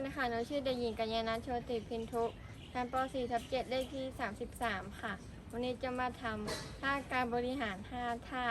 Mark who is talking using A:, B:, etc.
A: วัสค่ะน้องชื่อเด็กหญิงกัญญานันท์โชติพินทุชั้นป .4 ทับ7เลขที่ 33 ค่ะ วันนี้จะมาทำท่าการบริหาร 5 ท่า